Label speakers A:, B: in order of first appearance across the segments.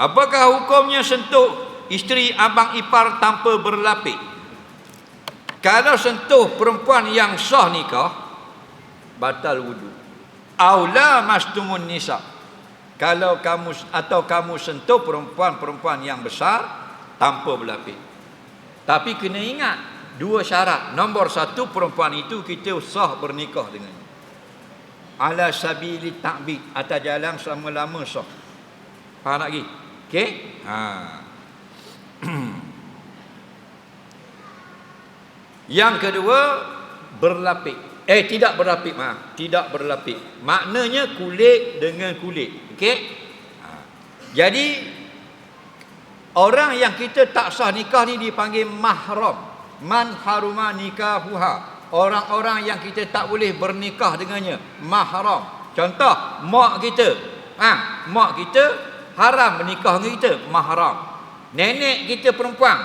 A: Apakah hukumnya sentuh isteri abang ipar tanpa berlapik? Kalau sentuh perempuan yang sah nikah, batal wudu. Aula mastumun nisa. Kalau kamu atau kamu sentuh perempuan-perempuan yang besar tanpa berlapik. Tapi kena ingat dua syarat. Nombor satu perempuan itu kita sah bernikah dengan. Ala sabili ta'bid atas jalan selama-lama sah. Faham lagi? Okey? Ha. Yang kedua berlapik. Eh tidak berlapik maaf, tidak berlapik. Maknanya kulit dengan kulit. Okey? Ha. Jadi orang yang kita tak sah nikah ni dipanggil mahram. Man haruma nikahuha. Orang-orang yang kita tak boleh bernikah dengannya, mahram. Contoh, mak kita. Ha, mak kita haram menikah dengan kita, mahram. Nenek kita perempuan,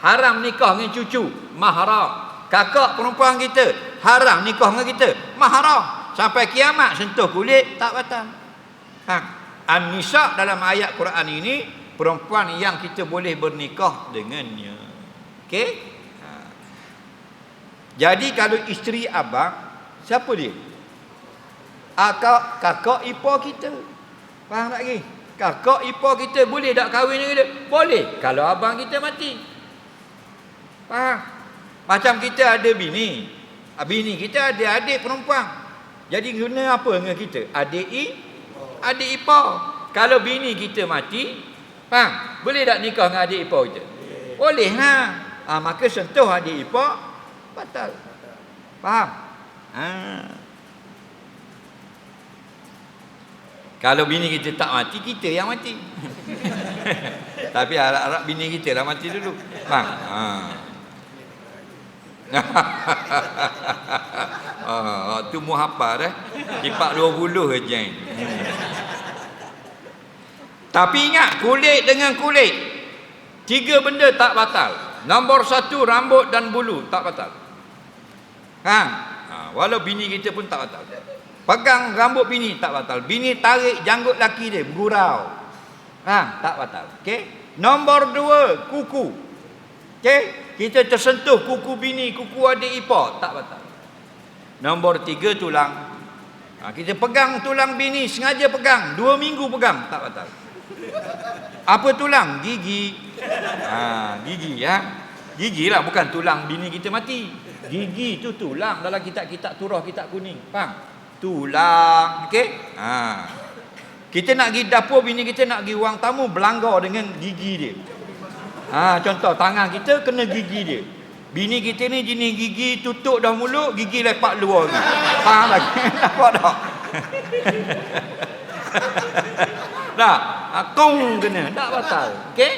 A: haram nikah dengan cucu, mahram. Kakak perempuan kita haram nikah dengan kita, mahram. Sampai kiamat sentuh kulit tak batal. Ha. An-Nisa dalam ayat Quran ini perempuan yang kita boleh bernikah dengannya. Okey? Ha. Jadi kalau isteri abang siapa dia? Akak kakak ipar kita. Faham tak lagi? Kakak ipar kita boleh tak kahwin dengan dia? Boleh. Kalau abang kita mati. Faham? Macam kita ada bini. Ah, bini kita ada adik perempuan. Jadi guna apa dengan kita? Adik i, adik ipar. Kalau bini kita mati, faham? Boleh tak nikah dengan adik ipar kita? Boleh lah. Ha, maka sentuh adik ipar, batal. Faham? Ha. Kalau bini kita tak mati, kita yang mati. Tapi harap-harap bini kita lah mati dulu. Faham? Ha. ah, tu mu hafal dah. Cipak 20 aja. Hmm. Tapi ingat kulit dengan kulit. Tiga benda tak batal. Nombor satu rambut dan bulu tak batal. Ha? ha walau bini kita pun tak batal. Pegang rambut bini tak batal. Bini tarik janggut laki dia bergurau. Ha, tak batal. Okey. Nombor dua kuku. Okey. Kita tersentuh kuku bini, kuku adik ipar, tak batal. Nombor tiga tulang. Ha, kita pegang tulang bini, sengaja pegang. Dua minggu pegang, tak batal. Apa tulang? Gigi. Ha, gigi ya. Gigi lah, bukan tulang bini kita mati. Gigi tu tulang dalam kitab-kitab turah, kitab kuning. Faham? Tulang. Okey? Ha. Kita nak pergi dapur, bini kita nak pergi ruang tamu, belanggar dengan gigi dia. Ha, contoh tangan kita kena gigi dia. Bini kita ni jenis gigi tutup dah mulut, gigi lepak luar lagi. Faham lagi? Nampak tak? tak? Ha, kong kena. Tak batal. Okey?